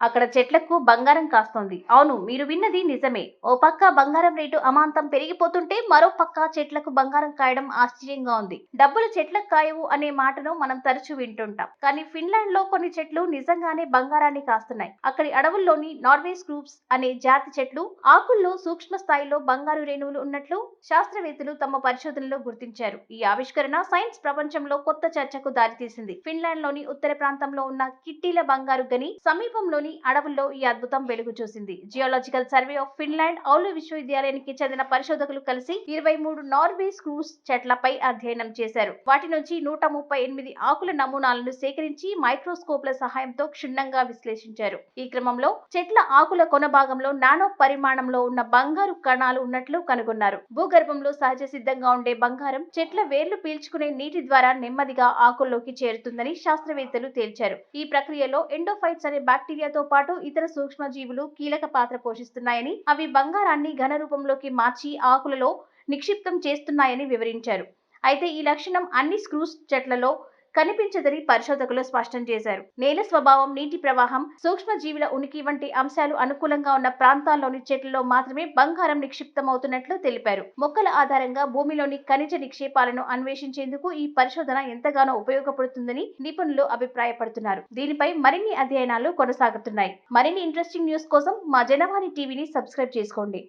అక్కడ చెట్లకు బంగారం కాస్తోంది. అవును మీరు విన్నది నిజమే. ఓ పక్క బంగారం రేటు అమాంతం పెరిగిపోతుంటే మరో పక్క చెట్లకు బంగారం కాయడం ఆశ్చర్యంగా ఉంది. డబ్బులు చెట్లకు కాయవు అనే మాటను మనం తరచూ వింటుంటాం. కానీ ఫిన్లాండ్లో కొన్ని చెట్లు నిజంగానే బంగారాన్ని కాస్తున్నాయి. అక్కడి అడవుల్లోని నార్వేస్ గ్రూప్స్ అనే జాతి చెట్లు ఆకుల్లో సూక్ష్మ స్థాయిలో బంగారు రేణువులు ఉన్నట్లు శాస్త్రవేత్తలు తమ పరిశోధనలో గుర్తించారు. ఈ ఆవిష్కరణ సైన్స్ ప్రపంచంలో కొత్త చర్చకు దారితీసింది. ఫిన్లాండ్లోని ఉత్తర ప్రాంతంలో ఉన్న కిట్టీల బంగారు గని సమీపంలోని అడవుల్లో ఈ అద్భుతం వెలుగు చూసింది. Geological survey of Finland Oulu విశ్వవిద్యాలయానికి చెందిన పరిశోధకులు కలిసి ఇరవై మూడు నార్వే స్క్రూస్ చెట్లపై అధ్యయనం చేశారు. వాటి నుంచి నూట ముప్పై ఎనిమిది ఆకుల నమూనాలను సేకరించి మైక్రోస్కోప్ల సహాయంతో క్షుణ్ణంగా విశ్లేషించారు. ఈ క్రమంలో చెట్ల ఆకుల కొన భాగంలో నానో పరిమాణంలో ఉన్న బంగారు కణాలు ఉన్నట్లు కనుగొన్నారు. భూగర్భంలో సహజ సిద్ధంగా ఉండే బంగారం చెట్ల వేర్లు పీల్చుకునే నీటి ద్వారా నెమ్మదిగా ఆకుల్లోకి చేరుతుందని శాస్త్రవేత్తలు తేల్చారు. ఈ ప్రక్రియలో ఎండోఫైట్స్ అనే బ్యాక్టీరియాతో పాటు ఇతర సూక్ష్మజీవులు కీలక పాత్ర పోషిస్తున్నాయని అవి బంగారాన్ని ఘన రూపంలోకి మార్చి ఆకులలో నిక్షిప్తం చేస్తున్నాయని వివరించారు. అయితే ఈ లక్షణం అన్ని స్క్రూస్ చెట్లలో కనిపించదని పరిశోధకులు స్పష్టం చేశారు. నేల స్వభావం నీటి ప్రవాహం సూక్ష్మజీవుల ఉనికి వంటి అంశాలు అనుకూలంగా ఉన్న ప్రాంతాల్లోని చెట్లలో మాత్రమే బంగారం నిక్షిప్తమవుతున్నట్లు తెలిపారు. మొక్కల ఆధారంగా భూమిలోని ఖనిజ నిక్షేపాలను అన్వేషించేందుకు ఈ పరిశోధన ఎంతగానో ఉపయోగపడుతుందని నిపుణులు అభిప్రాయపడుతున్నారు. దీనిపై మరిన్ని అధ్యయనాలు కొనసాగుతున్నాయి. మరిన్ని ఇంట్రెస్టింగ్ న్యూస్ కోసం మా జనవాణి టీవీని సబ్స్క్రైబ్ చేసుకోండి.